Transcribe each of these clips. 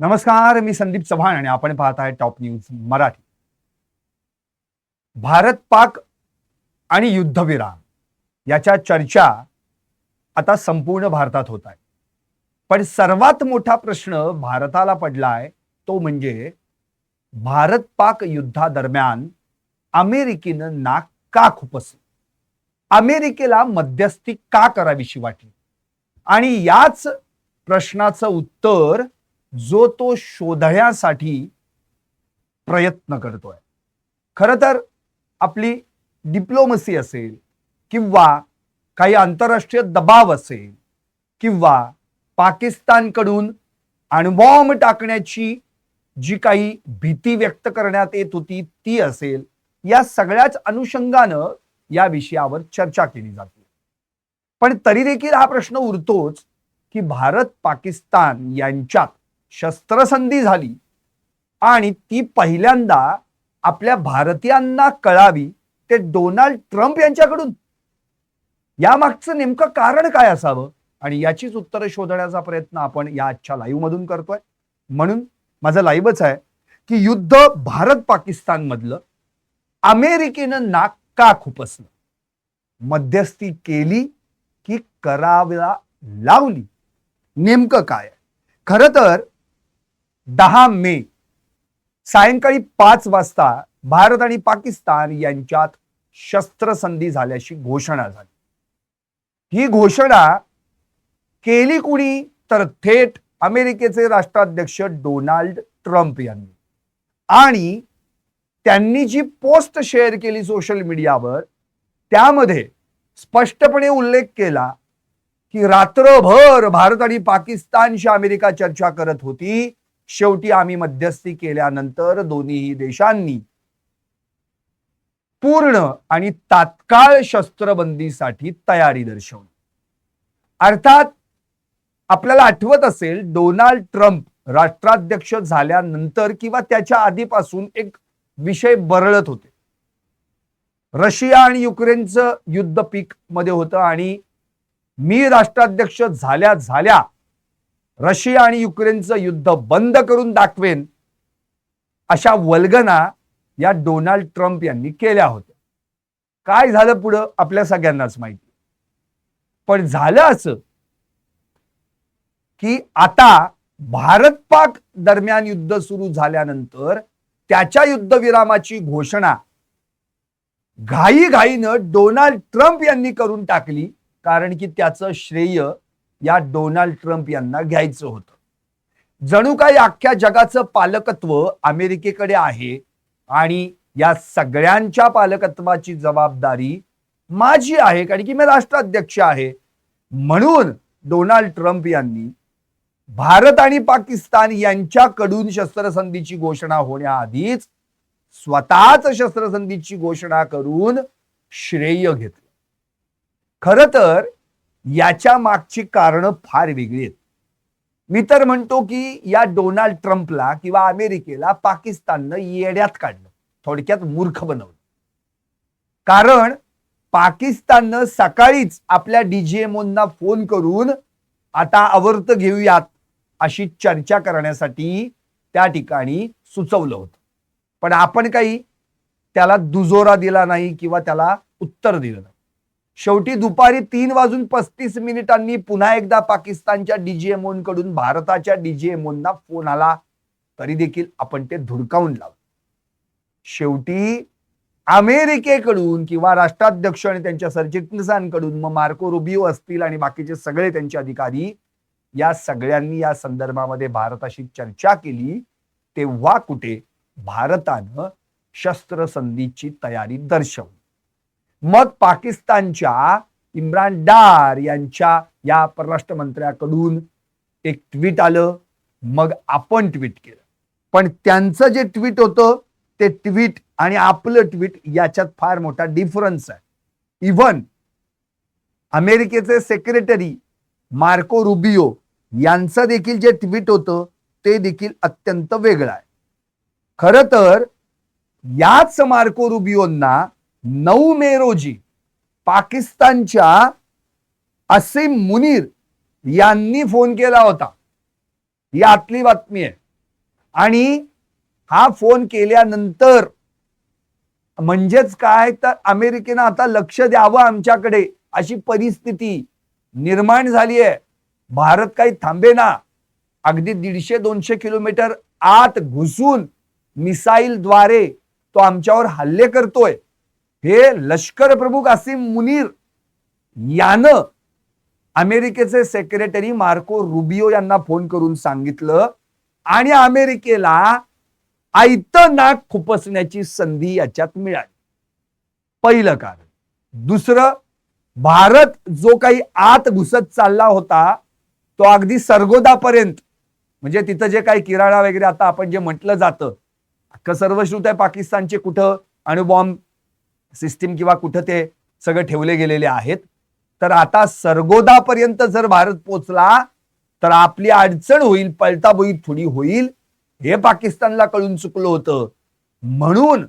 नमस्कार मी संदीप चव्हाण आणि आपण पाहत आहे टॉप न्यूज मराठी. भारत पाक आणि युद्धविराम याच्या चर्चा आता संपूर्ण भारतात होत आहे. पण सर्वात मोठा प्रश्न भारताला पडलाय तो म्हणजे भारत पाक युद्धादरम्यान अमेरिकेनं नाक का खुपसलं? अमेरिकेला मध्यस्थी का करावीशी वाटली? आणि याच प्रश्नाचं उत्तर जो तो शोधण्यासाठी प्रयत्न करतोय. खर तर आपली डिप्लोमसी असेल किंवा काही आंतरराष्ट्रीय दबाव असेल किंवा पाकिस्तानकडून अणबॉम्ब टाकण्याची जी काही भीती व्यक्त करण्यात येत होती ती असेल या सगळ्याच अनुषंगानं या विषयावर चर्चा केली जाते. पण तरी देखील हा प्रश्न उरतोच की भारत पाकिस्तान यांच्यात शस्त्रसंधी झाली आणि ती पहिल्यांदा आपल्या भारतीयांना कळावी ते डोनाल्ड ट्रम्प यांच्याकडून. यामागचं नेमकं कारण काय असावं? आणि याचीच उत्तरं शोधण्याचा प्रयत्न आपण या आजच्या लाईव्ह मधून करतोय. म्हणून माझं लाईव्हच आहे की युद्ध भारत पाकिस्तान मधलं अमेरिकेनं नाक का खुपसलं. मध्यस्थी केली की करावला लावली. नेमकं काय? खरं तर दहा मे सायंकाळी पाच वाजता भारत आणि पाकिस्तान यांच्यात शस्त्रसंधी झाल्याची घोषणा झाली. ही घोषणा केली कुणी? तर थेट अमेरिकेचे राष्ट्राध्यक्ष डोनाल्ड ट्रम्प यांनी. आणि त्यांनी जी पोस्ट शेअर केली सोशल मीडियावर त्यामध्ये स्पष्टपणे उल्लेख केला की रात्रभर भारत आणि पाकिस्तानशी अमेरिका चर्चा करत होती. शेवटी आम्ही मध्यस्थी केल्यानंतर दोन्हीही देशांनी पूर्ण आणि तात्काळ शस्त्रबंदीसाठी तयारी दर्शवली. अर्थात आपल्याला आठवत असेल डोनाल्ड ट्रम्प राष्ट्राध्यक्ष झाल्यानंतर किंवा त्याच्या आधीपासून एक विषय बरळत होते. रशिया आणि युक्रेनचं युद्ध पीकमध्ये होतं आणि मी राष्ट्राध्यक्ष झाल्या झाल्या रशिया आणि युक्रेनचं युद्ध बंद करून दाखवेन अशा वल्गना या डोनाल्ड ट्रम्प यांनी केल्या होत्या. काय झालं पुढं? आपल्या सगळ्यांनाच माहिती. पण झालं असं की आता भारत पाक दरम्यान युद्ध सुरू झाल्यानंतर त्याच्या युद्धविरामाची घोषणा घाईघाईनं डोनाल्ड ट्रम्प यांनी करून टाकली कारण की त्याचं श्रेय या डोनाल्ड ट्रम्प यांना घ्यायचं होतं. जणू काही अख्ख्या जगाचं पालकत्व अमेरिकेकडे आहे आणि या सगळ्यांच्या पालकत्वाची जबाबदारी माझी आहे कारण की मी राष्ट्राध्यक्ष आहे. म्हणून डोनाल्ड ट्रम्प यांनी भारत आणि पाकिस्तान यांच्याकडून शस्त्रसंधीची घोषणा होण्याआधीच स्वतःच शस्त्रसंधीची घोषणा करून श्रेय घेतलं. खर तर याच्या मागची कारणं फार वेगळी आहेत. मी तर म्हणतो की या डोनाल्ड ट्रम्पला किंवा अमेरिकेला पाकिस्ताननं येड्यात काढलं. थोडक्यात मूर्ख बनवलं. कारण पाकिस्ताननं सकाळीच आपल्या डीजीएमओंना फोन करून आता आवर्त घेऊयात अशी चर्चा करण्यासाठी त्या ठिकाणी सुचवलं होतं. पण आपण काही त्याला दुजोरा दिला नाही किंवा त्याला उत्तर दिलं नाही. शेवटी दुपारी तीन वाजून पस्तीस मिनिटांनी पुन्हा एकदा पाकिस्तानच्या डीजीएमओंकडून भारताच्या डीजीएमओंना फोन आला. तरी देखील आपण ते धुडकावून लावलं. शेवटी अमेरिकेकडून किंवा राष्ट्राध्यक्ष आणि त्यांच्या सरचिटणीसांकडून मग मार्को रुबिओ असतील आणि बाकीचे सगळे त्यांचे अधिकारी या सगळ्यांनी या संदर्भामध्ये भारताशी चर्चा केली तेव्हा कुठे भारतानं शस्त्रसंधीची तयारी दर्शवली. मग पाकिस्तानच्या इम्रान डार यांच्या या परराष्ट्र मंत्र्याकडून एक ट्विट आलं. मग आपण ट्विट केलं. पण त्यांचं जे ट्विट होतं ते ट्विट आणि आपलं ट्विट याच्यात फार मोठा डिफरन्स आहे. इव्हन अमेरिकेचे सेक्रेटरी मार्को रुबिओ यांचं देखील जे ट्विट होतं ते देखील अत्यंत वेगळं आहे. खर तर याच मार्को रुबिओंना नऊ मे रोजी पाकिस्तानच्या असीम मुनीर यांनी फोन केला होता. ही आतली बातमी आहे. आणि हा फोन केल्यानंतर म्हणजेच काय? तर अमेरिकेनं आता लक्ष द्यावं आमच्याकडे अशी परिस्थिती निर्माण झाली आहे. भारत काही थांबेना अगदी दीडशे दोनशे किलोमीटर आत घुसून मिसाईलद्वारे तो आमच्यावर हल्ले करतोय. हे लष्कर प्रमुख असीम मुनीर यानं अमेरिकेचे सेक्रेटरी मार्को रुबिओ यांना फोन करून सांगितलं आणि अमेरिकेला आयत नाक खुपसण्याची संधी याच्यात मिळाली. पहिलं कारण. दुसरं भारत जो काही आत घुसत चालला होता तो अगदी सरगोदापर्यंत म्हणजे तिथं जे काही किराणा वगैरे आता आपण जे म्हटलं जातं अख्खं सर्वश्रुत आहे पाकिस्तानचे कुठं अणुबॉम्ब सिस्टीम किंवा कुठं ते सगळं ठेवले गेलेले आहेत. तर आता सरगोदापर्यंत जर भारत पोचला तर आपली अडचण होईल पलटाबोई थोडी होईल. हे पाकिस्तानला कळून चुकलं होतं. म्हणून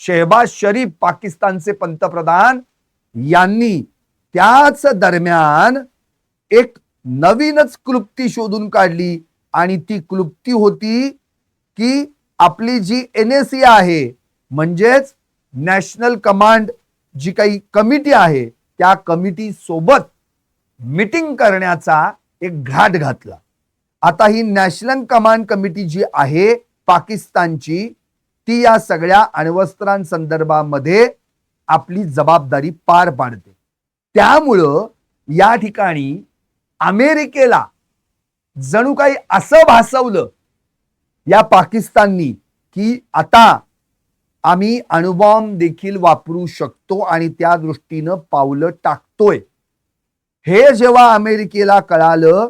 शेहबाज शरीफ पाकिस्तानचे पंतप्रधान यांनी त्याच दरम्यान एक नवीनच क्लुप्ती शोधून काढली. आणि ती क्लुप्ती होती की आपली जी एन एस आहे म्हणजेच नॅशनल कमांड जी काही कमिटी आहे त्या कमिटी सोबत मीटिंग करण्याचा एक घाट घातला. आता ही नॅशनल कमांड कमिटी जी आहे पाकिस्तानची ती या सगळ्या अण्वस्त्रांसंदर्भामध्ये आपली जबाबदारी पार पाडते. त्यामुळं या ठिकाणी अमेरिकेला जणू काही असं भासवलं या पाकिस्ताननी की आता आम्ही अणुबॉम्ब देखील वापरू शकतो आणि त्या दृष्टीनं पावलं टाकतोय. हे जेव्हा अमेरिकेला कळालं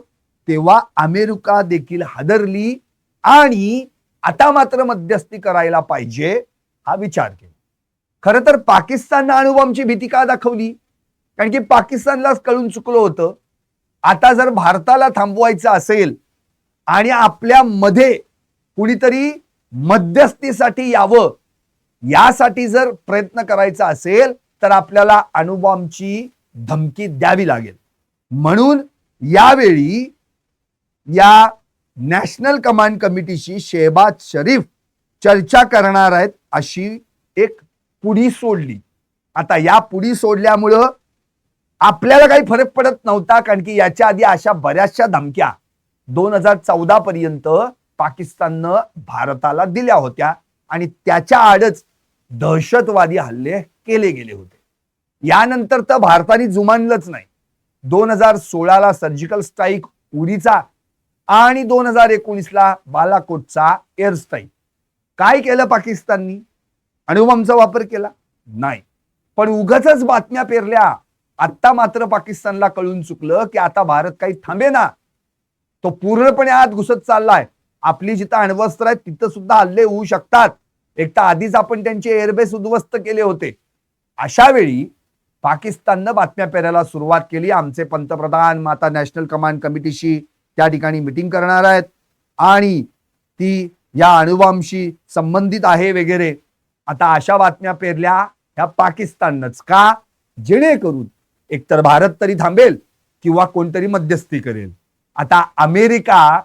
तेव्हा अमेरिका देखील हादरली आणि आता मात्र मध्यस्थी करायला पाहिजे हा विचार केला. खरं तर पाकिस्ताननं अणुबॉम्बची भीती का दाखवली? कारण की पाकिस्तानलाच कळून चुकलं होतं. आता जर भारताला थांबवायचं असेल आणि आपल्या मध्ये कुणीतरी मध्यस्थीसाठी यावं यासाठी जर प्रयत्न करायचा असेल तर आपल्याला अणुबॉम्बची धमकी द्यावी लागेल. म्हणून यावेळी या नॅशनल कमांड कमिटीशी शेहबाज शरीफ चर्चा करणार आहेत अशी एक पुढी सोडली. आता या पुढी सोडल्यामुळं आपल्याला काही फरक पडत नव्हता कारण की याच्या आधी अशा बऱ्याचशा धमक्या दोन हजार चौदा पर्यंत पाकिस्ताननं भारताला दिल्या होत्या आणि त्याच्या आडच दहशतवादी हल्ले केले गेले होते. यानंतर तर भारताने जुमानलंच नाही. दोन हजार सोळाला सर्जिकल स्ट्राईक उरीचा आणि दोन हजार एकोणीसला बालाकोटचा एअर स्ट्राईक काय केलं पाकिस्ताननी? अणुबॉम्बचा वापर केला? नाही. पण उगच बातम्या पेरल्या. आत्ता मात्र पाकिस्तानला कळून चुकलं की आता भारत काही थांबे ना. तो पूर्णपणे आत घुसत चाललाय. आपली जिथं अण्वस्त्र आहेत तिथं सुद्धा हल्ले होऊ शकतात. एक तर आधीच आपण त्यांचे एअरबेस उद्ध्वस्त केले होते. अशा वेळी पाकिस्ताननं बातम्या पेरायला सुरुवात केली. आमचे पंतप्रधान माता नॅशनल कमांड कमिटीशी त्या ठिकाणी मिटिंग करणार आहेत. आणि ती या अणुबॉम्बशी संबंधित आहे वगैरे. आता अशा बातम्या पेरल्या ह्या पाकिस्तानच का? जेणेकरून एकतर भारत तरी थांबेल किंवा कोणतरी मध्यस्थी करेल. आता अमेरिका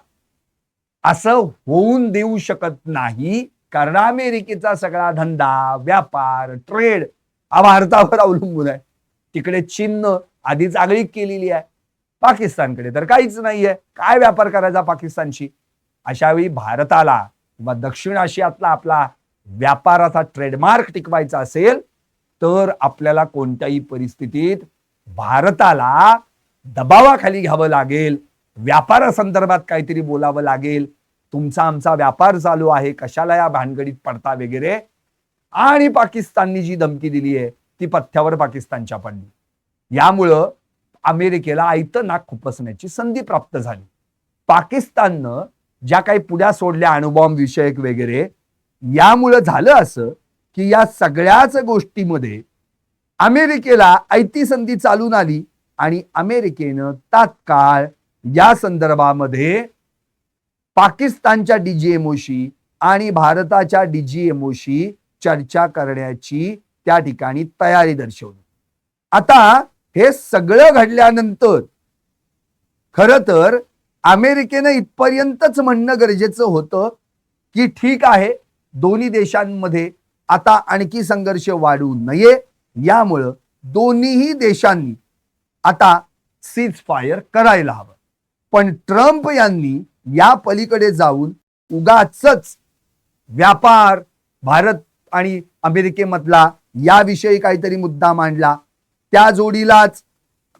असं होऊन देऊ शकत नाही. कारण अमेरिकेचा सगळा धंदा व्यापार ट्रेड हा भारतावर अवलंबून आहे. तिकडे चीननं आधीच आगळीक केलेली आहे. पाकिस्तानकडे तर काहीच नाहीये. काय व्यापार करायचा पाकिस्तानशी? अशावेळी भारताला किंवा दक्षिण आशियातला आपला व्यापाराचा ट्रेडमार्क टिकवायचा असेल तर आपल्याला कोणत्याही परिस्थितीत भारताला दबावाखाली घ्यावं लागेल. व्यापारासंदर्भात काहीतरी बोलावं लागेल. तुमचा आमचा व्यापार चालू आहे कशाला या भानगडीत पडता वगैरे? आणि पाकिस्ताननी जी धमकी दिली आहे ती पथ्यावर पाकिस्तानच्या पडली. यामुळं अमेरिकेला आयत नाक खुपसण्याची संधी प्राप्त झाली. पाकिस्ताननं ज्या काही पुढ्या सोडल्या अणुबॉम्ब विषयक वगैरे यामुळं झालं असं की या सगळ्याच गोष्टीमध्ये अमेरिकेला ऐती संधी चालून आली आणि अमेरिकेनं तात्काळ या संदर्भामध्ये पाकिस्तानच्या डीजीएमओशी आणि भारताच्या डीजीएमओशी चर्चा करण्याची त्या ठिकाणी तयारी दर्शवली. आता हे सगळं घडल्यानंतर खर तर अमेरिकेनं इथपर्यंतच म्हणणं गरजेचं होतं की ठीक आहे दोन्ही देशांमध्ये आता आणखी संघर्ष वाढू नये यामुळं दोन्हीही देशांनी आता सीज फायर करायला हवं. पण ट्रम्प यांनी या पलीकडे जाऊन उगाच व्यापार भारत आणि अमेरिकेमधला याविषयी काहीतरी मुद्दा मांडला. त्या जोडीलाच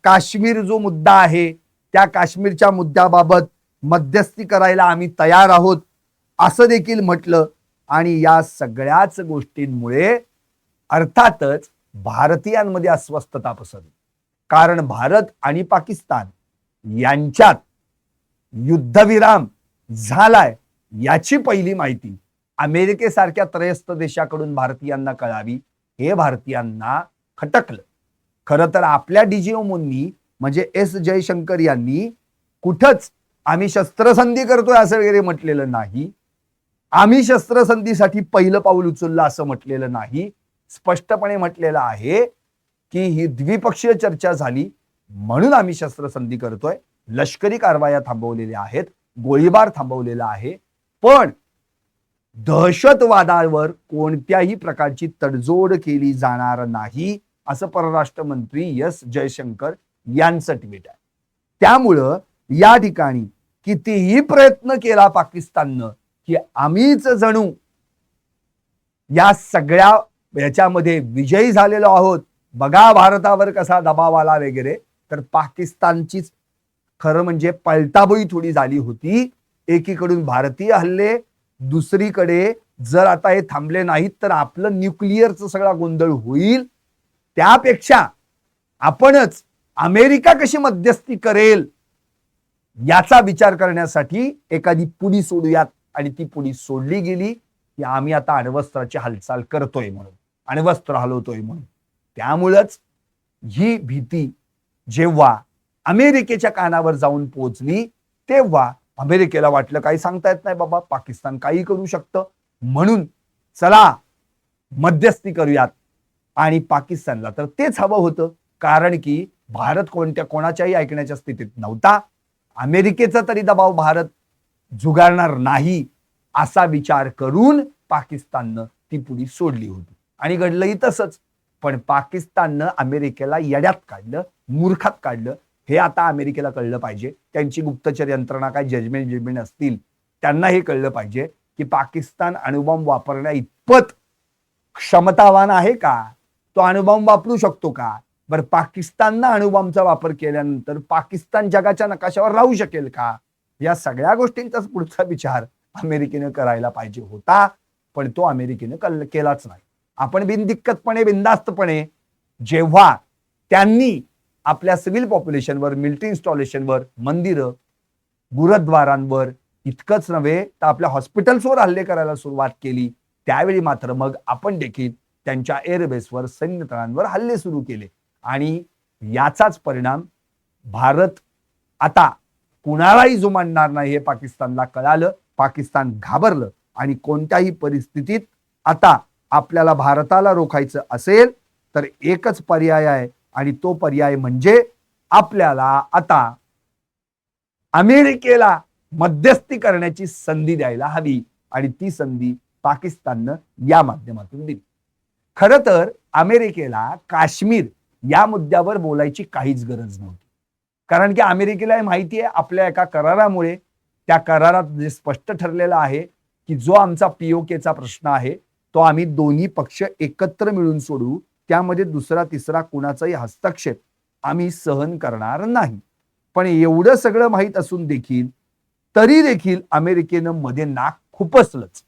काश्मीर जो मुद्दा आहे त्या काश्मीरच्या मुद्द्याबाबत मध्यस्थी करायला आम्ही तयार आहोत असं देखील म्हटलं. आणि या सगळ्याच गोष्टींमुळे अर्थातच भारतीयांमध्ये अस्वस्थता पसरली. कारण भारत आणि पाकिस्तान यांच्यात युद्धविराम झालाय याची पहिली माहिती अमेरिकेसारख्या त्रयस्थ देशाकडून भारतीयांना कळावी हे भारतीयांना खटकलं. खरं तर आपल्या डीजीओमोंनी म्हणजे एस जयशंकर यांनी कुठंच आम्ही शस्त्रसंधी करतोय असं वगैरे म्हटलेलं नाही. आम्ही शस्त्रसंधीसाठी पहिलं पाऊल उचललं असं म्हटलेलं नाही. स्पष्टपणे म्हटलेलं आहे की ही द्विपक्षीय चर्चा झाली म्हणून आम्ही शस्त्रसंधी करतोय. लष्करी कारवाया थांबवलेल्या आहेत गोळीबार थांबवलेला आहे. पण दहशतवादावर कोणत्याही प्रकारची तडजोड केली जाणार नाही असं परराष्ट्र मंत्री एस जयशंकर यांचं ट्विट आहे. त्यामुळं या ठिकाणी कितीही प्रयत्न केला पाकिस्ताननं की आम्हीच जणू या सगळ्या याच्यामध्ये विजयी झालेलो आहोत बघा भारतावर कसा दबाव आला वगैरे तर पाकिस्तानचीच खरं म्हणजे पलटाबोई थोडी झाली होती. एकीकडून भारतीय हल्ले दुसरीकडे जर आता हे थांबले नाहीत तर आपलं न्यूक्लिअरचं सगळा गोंधळ होईल. त्यापेक्षा आपणच अमेरिका कशी मध्यस्थी करेल याचा विचार करण्यासाठी एखादी पुडी सोडूयात. आणि ती पुडी सोडली गेली की आम्ही आता अण्वस्त्राची हालचाल करतोय म्हणून अण्वस्त्र हलवतोय म्हणून. त्यामुळंच ही भीती जेव्हा अमेरिकेच्या कानावर जाऊन पोहोचली तेव्हा अमेरिकेला वाटलं काही सांगता येत नाही बाबा पाकिस्तान काही करू शकतं. म्हणून चला मध्यस्थी करूयात. आणि पाकिस्तानला तर तेच हवं होतं. कारण की भारत कोणत्या कोणाच्याही ऐकण्याच्या स्थितीत नव्हता. अमेरिकेचा तरी दबाव भारत झुगारणार नाही असा विचार करून पाकिस्ताननं ती पुढी सोडली होती. आणि घडलंही तसंच. पण पाकिस्ताननं अमेरिकेला येड्यात काढलं मूर्खात काढलं हे आता अमेरिकेला कळलं पाहिजे. त्यांची गुप्तचर यंत्रणा काय जजमेंट जजमेंट असतील त्यांना हे कळलं पाहिजे की पाकिस्तान अणुबॉम्ब वापरण्या इतपत क्षमतावान आहे का? तो अणुबॉम्ब वापरू शकतो का? बरं पाकिस्ताननं अणुबॉम्बचा वापर केल्यानंतर पाकिस्तान जगाच्या नकाशावर राहू शकेल का? या सगळ्या गोष्टींचाच पुढचा विचार अमेरिकेनं करायला पाहिजे होता पण तो अमेरिकेनं कल केलाच नाही. आपण बिनदिक्कतपणे बिंदास्तपणे जेव्हा त्यांनी आपल्या सिव्हिल पॉप्युलेशनवर मिलिटरी इन्स्टॉलेशनवर मंदिरं गुरुद्वारांवर इतकंच नव्हे तर आपल्या हॉस्पिटल्सवर हल्ले करायला सुरुवात केली. त्यावेळी मात्र मग आपण देखील त्यांच्या एअरबेसवर सैन्य तळांवर हल्ले सुरू केले. आणि याचाच परिणाम भारत आता कुणालाही जुमानणार नाही हे पाकिस्तानला कळालं. पाकिस्तान घाबरलं. आणि कोणत्याही परिस्थितीत आता आपल्याला भारताला रोखायचं असेल तर एकच पर्याय आहे आणि तो पर्याय म्हणजे आपल्याला आता अमेरिकेला मध्यस्थी करण्याची संधी द्यायला हवी. आणि ती संधी पाकिस्ताननं या माध्यमातून दिली. खर तर अमेरिकेला काश्मीर या मुद्द्यावर बोलायची काहीच गरज नव्हती. कारण की अमेरिकेला माहिती आहे आपल्या एका करारामुळे त्या करारात जे स्पष्ट ठरलेलं आहे की जो आमचा पीओकेचा प्रश्न आहे तो आम्ही दोन्ही पक्ष एकत्र मिळून सोडू त्यामध्ये दुसरा तिसरा कुणाचाही हस्तक्षेप आम्ही सहन करणार नाही. पण एवढं सगळं माहीत असून देखील तरी देखील अमेरिकेनं मध्ये नाक खुपसलंच.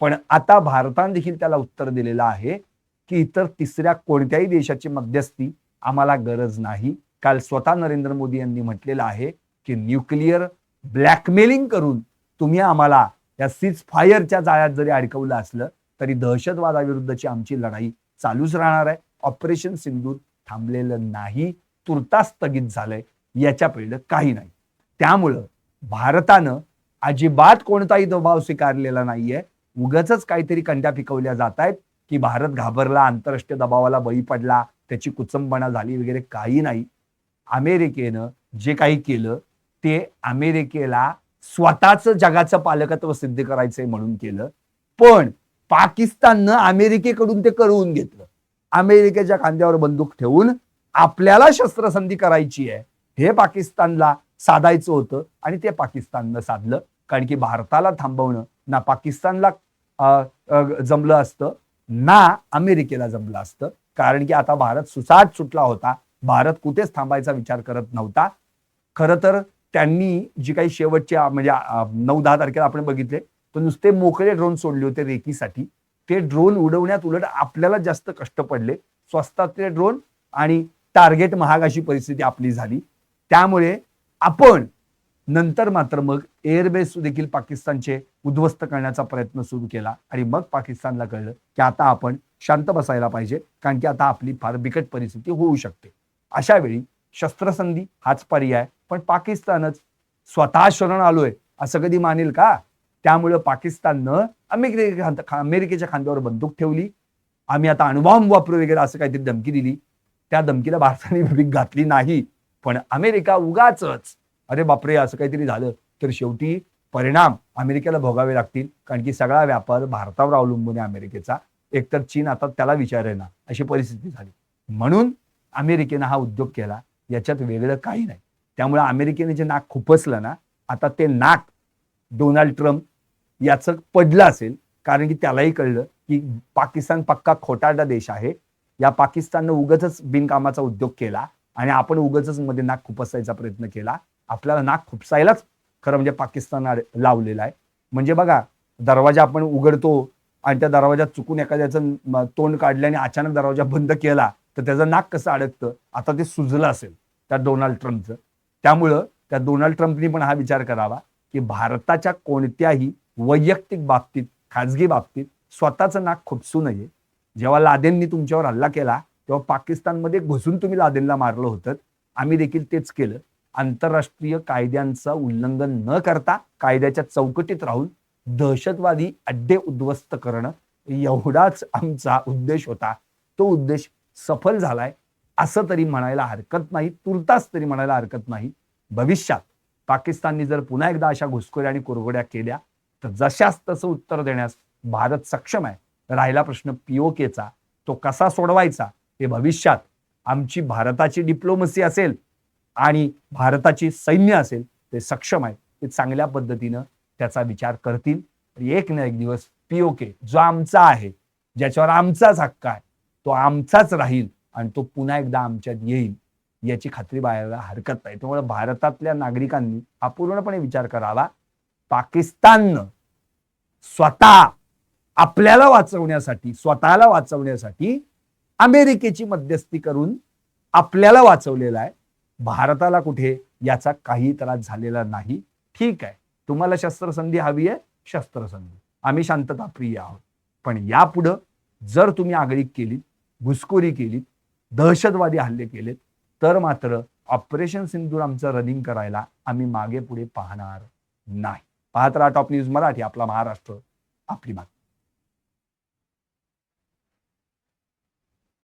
पण आता भारतानं देखील त्याला उत्तर दिलेलं आहे की इतर तिसऱ्या कोणत्याही देशाची मध्यस्थी आम्हाला गरज नाही. काल स्वतः नरेंद्र मोदी यांनी म्हटलेलं आहे की न्यूक्लिअर ब्लॅकमेलिंग करून तुम्ही आम्हाला या सीज फायरच्या जाळ्यात जरी अडकवलं असलं तरी दहशतवादाविरुद्धची आमची लढाई चालूच राहणार आहे. ऑपरेशन सिंधूर थांबलेलं नाही. तुर्तास स्थगित झालंय. याच्या पहिलं काही नाही. त्यामुळं भारतानं अजिबात कोणताही दबाव स्वीकारलेला नाहीये. उगच काहीतरी कंड्या पिकवल्या जात आहेत की भारत घाबरला आंतरराष्ट्रीय दबावाला बळी पडला त्याची कुचंबणा झाली वगैरे काही नाही. अमेरिकेनं जे काही केलं ते अमेरिकेला स्वतःच जगाचं पालकत्व सिद्ध करायचंय म्हणून केलं. पण पाकिस्ताननं अमेरिकेकडून ते करवून घेतलं. अमेरिकेच्या खांद्यावर बंदूक ठेवून आपल्याला शस्त्रसंधी करायची आहे. हे पाकिस्तानला साधायचं होतं आणि ते पाकिस्ताननं साधलं. कारण की भारताला थांबवणं ना पाकिस्तानला जमलं असतं ना अमेरिकेला जमलं असतं. कारण की आता भारत सुसाट सुटला होता. भारत कुठेच थांबायचा विचार करत नव्हता. खरं तर त्यांनी जी काही शेवटच्या म्हणजे नऊ दहा तारखेला आपण बघितले तर नुसते मोकळे ड्रोन सोडले होते रेकीसाठी ते ड्रोन उडवण्यात उलट आपल्याला जास्त कष्ट पडले. स्वस्तातले ड्रोन आणि टार्गेट महाग अशी परिस्थिती आपली झाली. त्यामुळे आपण नंतर मात्र मग एअरबेस देखील पाकिस्तानचे उद्ध्वस्त करण्याचा प्रयत्न सुरू केला. आणि मग पाकिस्तानला कळलं की आता आपण शांत बसायला पाहिजे. कारण की आता आपली फार बिकट परिस्थिती होऊ शकते. अशा वेळी शस्त्रसंधी हाच पर्याय. पण पाकिस्तानच स्वतः शरण आलोय असं कधी मानेल का? त्यामुळं पाकिस्ताननं अमेरिके अमेरिकेच्या खांद्यावर बंदूक ठेवली. आम्ही आता अणुबॉम्ब वापरू वगैरे असं काहीतरी धमकी दिली. त्या धमकीला भारताने भीक घातली नाही. पण अमेरिका उगाच अरे बापरे असं काहीतरी झालं. तर शेवटी परिणाम अमेरिकेला भोगावे लागतील. कारण की सगळा व्यापार भारतावर अवलंबून आहे अमेरिकेचा. एकतर चीन आता त्याला विचारेना अशी परिस्थिती झाली. म्हणून अमेरिकेनं हा उद्योग केला. याच्यात वेगळं काही नाही. त्यामुळे अमेरिकेने जे नाक खुपसलं ना आता ते नाक डोनाल्ड ट्रम्प याचं पडलं असेल कारण की त्यालाही कळलं की पाकिस्तान पक्का खोटारडा देश आहे. या पाकिस्ताननं उगच बिनकामाचा उद्योग केला आणि आपण उगच मध्ये नाक खुपसायचा प्रयत्न केला. आपल्याला नाक खुपसायलाच खरं म्हणजे पाकिस्तान लावलेला आहे. म्हणजे बघा दरवाजा आपण उघडतो आणि त्या दरवाजात चुकून एखाद्याचं तोंड काढलं आणि अचानक दरवाजा बंद केला तर त्याचं नाक कसं अडकतं? आता ते सुजलं असेल त्या डोनाल्ड ट्रम्पचं. त्यामुळं त्या डोनाल्ड ट्रम्पनी पण हा विचार करावा की भारताच्या कोणत्याही वैयक्तिक बाबतीत खाजगी बाबतीत स्वतःचं नाक खुपसू नये. जेव्हा लादेननी तुमच्यावर हल्ला केला तेव्हा पाकिस्तानमध्ये घुसून तुम्ही लादेनला मारलं होतं. आम्ही देखील तेच केलं. आंतरराष्ट्रीय कायद्यांचं उल्लंघन न करता कायद्याच्या चौकटीत राहून दहशतवादी अड्डे उद्ध्वस्त करणं एवढाच आमचा उद्देश होता. तो उद्देश सफल झालाय. असं तरी म्हणायला हरकत नाही तुर्तास तरी म्हणायला हरकत नाही. भविष्यात पाकिस्ताननी जर पुन्हा एकदा अशा घुसखोऱ्या आणि कुरघोड्या केल्या तर जशास तसं उत्तर देण्यास भारत सक्षम आहे. राहिला प्रश्न पीओकेचा तो कसा सोडवायचा? हे भविष्यात आमची भारताची डिप्लोमसी असेल आणि भारताची सैन्य असेल ते सक्षम आहे. ते चांगल्या पद्धतीनं त्याचा विचार करतील. एक ना एक दिवस पीओके जो आमचा आहे ज्याच्यावर आमचाच हक्क आहे तो आमचाच राहील आणि तो पुन्हा एकदा आमच्यात येईल याची खात्री बाळगायला हरकत नाही. त्यामुळे भारतातल्या नागरिकांनी हा पूर्णपणे विचार करावा. पाकिस्ताननं स्वतः आपल्याला वाचवण्यासाठी स्वतःला वाचवण्यासाठी अमेरिकेची मध्यस्थी करून आपल्याला वाचवलेला आहे. भारताला कुठे याचा काही त्रास झालेला नाही. ठीक आहे. तुम्हाला शस्त्रसंधी हवी आहे? शस्त्रसंधी. आम्ही शांतता प्रिय आहोत. पण यापुढं जर तुम्ही आगळीक केलीत घुसखोरी केलीत दहशतवादी हल्ले केलेत तर मात्र ऑपरेशन सिंधूर आमचं रनिंग करायला आम्ही मागे पुढे पाहणार नाही. पाहत राहा टॉप न्यूज मराठी आपला महाराष्ट्र आपली बातमी.